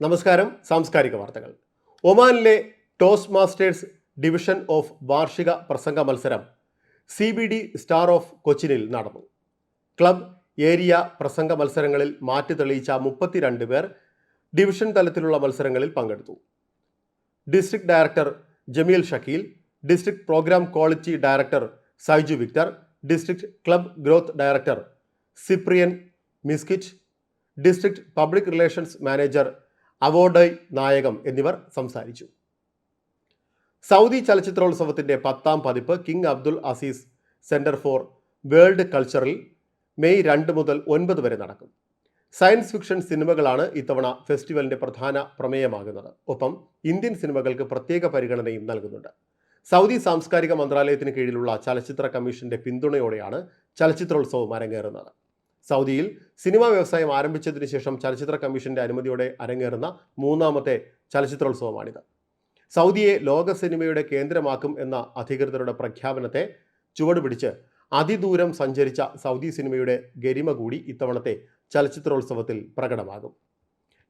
നമസ്കാരം സാംസ്കാരിക വാർത്തകൾ. ഒമാനിലെ ടോസ് മാസ്റ്റേഴ്സ് ഡിവിഷൻ ഓഫ് വാർഷിക പ്രസംഗ മത്സരം C B D star of കൊച്ചിനിൽ നടന്നു. ക്ലബ് ഏരിയ പ്രസംഗ മത്സരങ്ങളിൽ മാറ്റി തെളിയിച്ച മുപ്പത്തിരണ്ട് പേർ ഡിവിഷൻ തലത്തിലുള്ള മത്സരങ്ങളിൽ പങ്കെടുത്തു. District director Jameel Shakeel district programme quality director Saiju Victor district club growth director Cyprian Misquith district public relations manager അവോഡയ് Nayakam എന്നിവർ സംസാരിച്ചു. സൗദി ചലച്ചിത്രോത്സവത്തിന്റെ പത്താം പതിപ്പ് King Abdul Aziz centre for world കൾച്ചറിൽ മെയ് രണ്ട് മുതൽ ഒൻപത് വരെ നടക്കും. സയൻസ് ഫിക്ഷൻ സിനിമകളാണ് ഇത്തവണ ഫെസ്റ്റിവലിന്റെ പ്രധാന പ്രമേയമാകുന്നത്. ഒപ്പം ഇന്ത്യൻ സിനിമകൾക്ക് പ്രത്യേക പരിഗണനയും നൽകുന്നുണ്ട്. സൗദി സാംസ്കാരിക മന്ത്രാലയത്തിന് കീഴിലുള്ള ചലച്ചിത്ര കമ്മീഷന്റെ പിന്തുണയോടെയാണ് ചലച്ചിത്രോത്സവം അരങ്ങേറുന്നത്. സൗദിയിൽ സിനിമാ വ്യവസായം ആരംഭിച്ചതിന് ശേഷം ചലച്ചിത്ര കമ്മീഷന്റെ അനുമതിയോടെ അരങ്ങേറുന്ന മൂന്നാമത്തെ ചലച്ചിത്രോത്സവമാണിത്. സൗദിയെ ലോക സിനിമയുടെ കേന്ദ്രമാക്കും എന്ന അധികൃതരുടെ പ്രഖ്യാപനത്തെ ചുവടുപിടിച്ച് അതിദൂരം സഞ്ചരിച്ച സൗദി സിനിമയുടെ ഗരിമ കൂടി ഇത്തവണത്തെ ചലച്ചിത്രോത്സവത്തിൽ പ്രകടമാകും.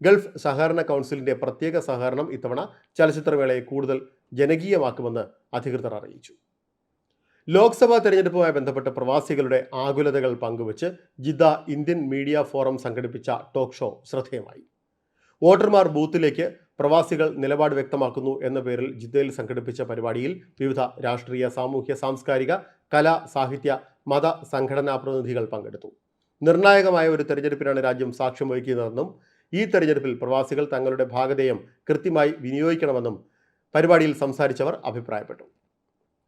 ഗൾഫ് സഹകരണ കൗൺസിലിന്റെ പ്രത്യേക സഹകരണം ഇത്തവണ ചലച്ചിത്രമേളയെ കൂടുതൽ ജനകീയമാക്കുമെന്ന് അധികൃതർ അറിയിച്ചു. ലോക്സഭാ തെരഞ്ഞെടുപ്പുമായി ബന്ധപ്പെട്ട് പ്രവാസികളുടെ ആകുലതകൾ പങ്കുവച്ച് ജിദ്ദ ഇന്ത്യൻ മീഡിയ ഫോറം സംഘടിപ്പിച്ച ടോക്ക് ഷോ ശ്രദ്ധേയമായി. വോട്ടർമാർ ബൂത്തിലേക്ക് പ്രവാസികൾ നിലപാട് വ്യക്തമാക്കുന്നു എന്ന പേരിൽ ജിദ്ദയിൽ സംഘടിപ്പിച്ച പരിപാടിയിൽ വിവിധ രാഷ്ട്രീയ സാമൂഹ്യ സാംസ്കാരിക കലാ സാഹിത്യ മത സംഘടനാ പ്രതിനിധികൾ പങ്കെടുത്തു. നിർണായകമായ ഒരു തെരഞ്ഞെടുപ്പിനാണ് രാജ്യം സാക്ഷ്യം വഹിക്കുന്നതെന്നും ഈ തെരഞ്ഞെടുപ്പിൽ പ്രവാസികൾ തങ്ങളുടെ ഭാഗധേയം കൃത്യമായി വിനിയോഗിക്കണമെന്നും പരിപാടിയിൽ സംസാരിച്ചവർ അഭിപ്രായപ്പെട്ടു.